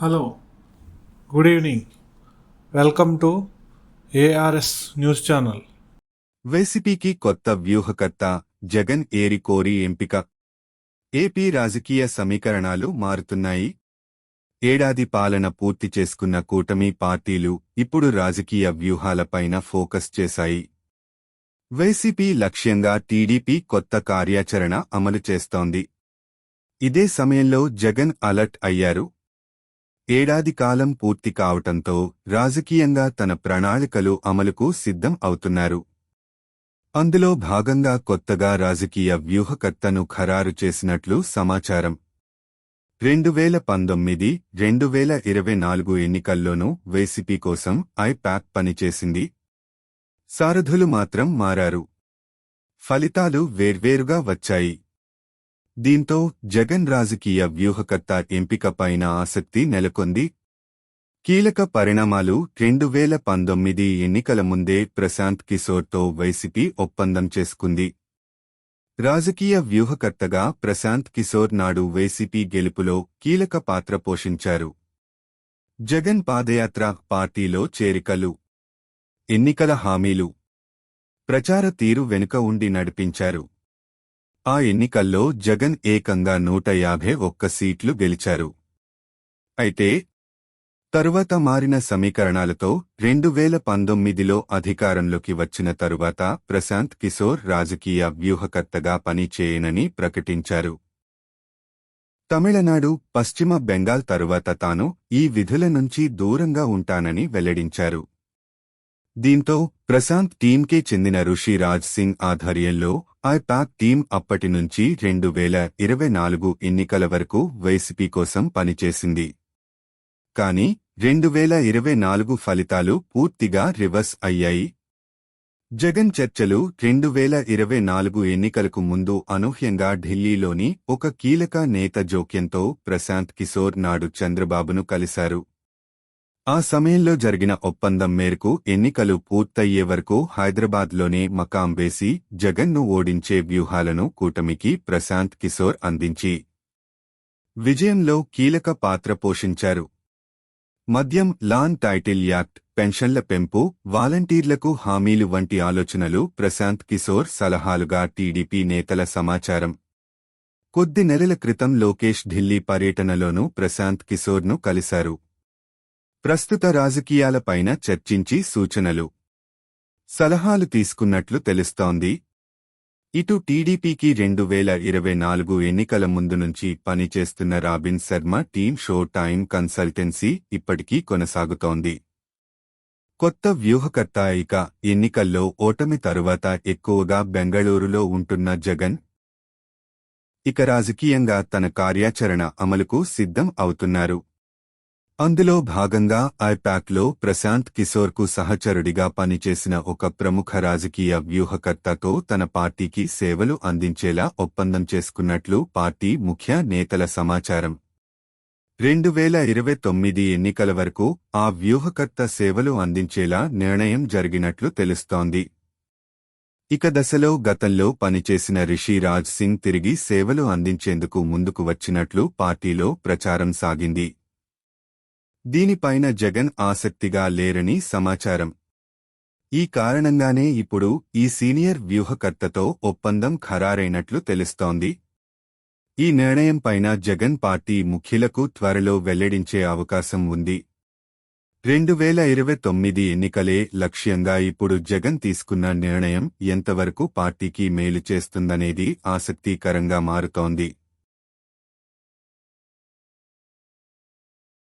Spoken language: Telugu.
Hello good evening. Welcome to ARS news channel. వైసీపీకి కొత్త వ్యూహకర్త జగన్ ఏరికోరి ఎంపిక. ఏపీ రాజకీయ సమీకరణాలు మారుతున్నాయి. ఏడాది పాలన పూర్తి చేసుకున్న కూటమి పార్టీలు ఇప్పుడు రాజకీయ వ్యూహాలపైన ఫోకస్ చేశాయి. వైసీపీ లక్ష్యంగా టీడీపీ కొత్త కార్యాచరణ అమలు చేస్తోంది. ఇదే సమయంలో జగన్ అలర్ట్ అయ్యారు ఏడాది కాలం పూర్తి కావటంతో రాజకీయంగా తన ప్రణాళికలు అమలుకు సిద్ధం అవుతున్నారు. అందులో భాగంగా కొత్తగా రాజకీయ వ్యూహకర్తను ఖరారు చేసినట్లు సమాచారం. రెండు వేల పంతొమ్మిది రెండు వేల ఇరవై నాలుగు ఎన్నికల్లోనూ వైసీపీ కోసం ఐప్యాక్ పనిచేసింది. సారథులు మాత్రం మారారు. ఫలితాలు వేర్వేరుగా వచ్చాయి. దీంతో జగన్ రాజకీయ వ్యూహకర్త ఎంపికపైన ఆసక్తి నెలకొంది. కీలక పరిణామాలు రెండు వేల పంతొమ్మిది ఎన్నికల ముందే ప్రశాంత్ కిషోర్తో వైసీపీ ఒప్పందం చేసుకుంది. రాజకీయ వ్యూహకర్తగా ప్రశాంత్ కిశోర్ నాడు వైసీపీ గెలుపులో కీలక పాత్ర పోషించారు. జగన్ పాదయాత్ర పార్టీలో చేరికలు ఎన్నికల హామీలు ప్రచార తీరు వెనుక ఉండి నడిపించారు. ఆ ఎన్నికల్లో జగన్ ఏకంగా నూట యాభై ఒక్క సీట్లు గెలిచారు. అయితే తరువాత మారిన సమీకరణాలతో రెండు వేల పంతొమ్మిదిలో అధికారంలోకి వచ్చిన తరువాత ప్రశాంత్ కిశోర్ రాజకీయ వ్యూహకర్తగా పనిచేయనని ప్రకటించారు. తమిళనాడు పశ్చిమ బెంగాల్ తరువాత తాను ఈ విధుల నుంచి దూరంగా ఉంటానని వెల్లడించారు. దీంతో ప్రశాంత్ టీంకే చెందిన ఋషి రాజ్ సింగ్ ఆధ్వర్యంలో ఐపాక్ టీం అప్పటి నుంచి రెండు వేల ఇరవై నాలుగు ఎన్నికల వరకు వైసీపీ కోసం పనిచేసింది. కానీ రెండు వేల ఇరవై నాలుగు ఫలితాలు పూర్తిగా రివర్స్ అయ్యాయి. జగన్ చర్చలు రెండు వేల ఇరవై నాలుగు ఎన్నికలకు ముందు అనూహ్యంగా ఢిల్లీలోని ఒక కీలక నేత జోక్యంతో ప్రశాంత్ కిశోర్ నాడు చంద్రబాబును కలిశారు. ఆ సమయంలో జరిగిన ఒప్పందం మేరకు ఎన్నికలు పూర్తయ్యే వరకు హైదరాబాద్లోనే మకాం వేసి జగన్ను ఓడించే వ్యూహాలను కూటమికి ప్రశాంత్ కిశోర్ అందించి విజయంలో కీలక పాత్ర పోషించారు. మద్యం లాన్ టైటిల్ యాక్ట్ పెన్షన్ల పెంపు వాలంటీర్లకు హామీలు వంటి ఆలోచనలు ప్రశాంత్ కిశోర్ సలహాలుగా టీడీపీ నేతల సమాచారం. కొద్ది నెలల క్రితం లోకేష్ ఢిల్లీ పర్యటనలోనూ ప్రశాంత్ కిషోర్ను కలిశారు. ప్రస్తుత రాజకీయాలపైన చర్చించి సూచనలు. సలహాలు తీసుకున్నట్లు తెలుస్తోంది. ఇటు టీడీపీకి రెండు వేల ఇరవై నాలుగు ఎన్నికల ముందు నుంచి పనిచేస్తున్న Robin Sharma team show time consultancy ఇప్పటికీ కొనసాగుతోంది. కొత్త వ్యూహకర్త ఇక ఎన్నికల్లో ఓటమి తరువాత ఎక్కువగా బెంగళూరులో ఉంటున్న జగన్. ఇక రాజకీయంగా తన కార్యాచరణ అమలుకు సిద్ధం అవుతున్నారు. అందులో భాగంగా ఐపాక్లో ప్రశాంత్ కిశోర్కు సహచరుడిగా పనిచేసిన ఒక ప్రముఖ రాజకీయ వ్యూహకర్తతో తన పార్టీకి సేవలు అందించేలా ఒప్పందం చేసుకున్నట్లు పార్టీ ముఖ్య నేతల సమాచారం. రెండు వేల ఇరవై తొమ్మిది ఎన్నికల వరకు ఆ వ్యూహకర్త సేవలు అందించేలా నిర్ణయం జరిగినట్లు తెలుస్తోంది. ఇక దశలో గతంలో పనిచేసిన రిషి రాజ్ సింగ్ తిరిగి సేవలు అందించేందుకు ముందుకు వచ్చినట్లు పార్టీలో ప్రచారం సాగింది. దీనిపైన జగన్ ఆసక్తిగా లేరని సమాచారం. ఈ కారణంగానే ఇప్పుడు ఈ సీనియర్ వ్యూహకర్తతో ఒప్పందం ఖరారైనట్లు తెలుస్తోంది. ఈ నిర్ణయంపైన జగన్ పార్టీ ముఖ్యులకు త్వరలో వెల్లడించే అవకాశం ఉంది. రెండు వేల ఇరవై తొమ్మిది ఎన్నికలే లక్ష్యంగా ఇప్పుడు జగన్ తీసుకున్న నిర్ణయం ఎంతవరకు పార్టీకి మేలు చేస్తుందనేది ఆసక్తికరంగా మారుతోంది.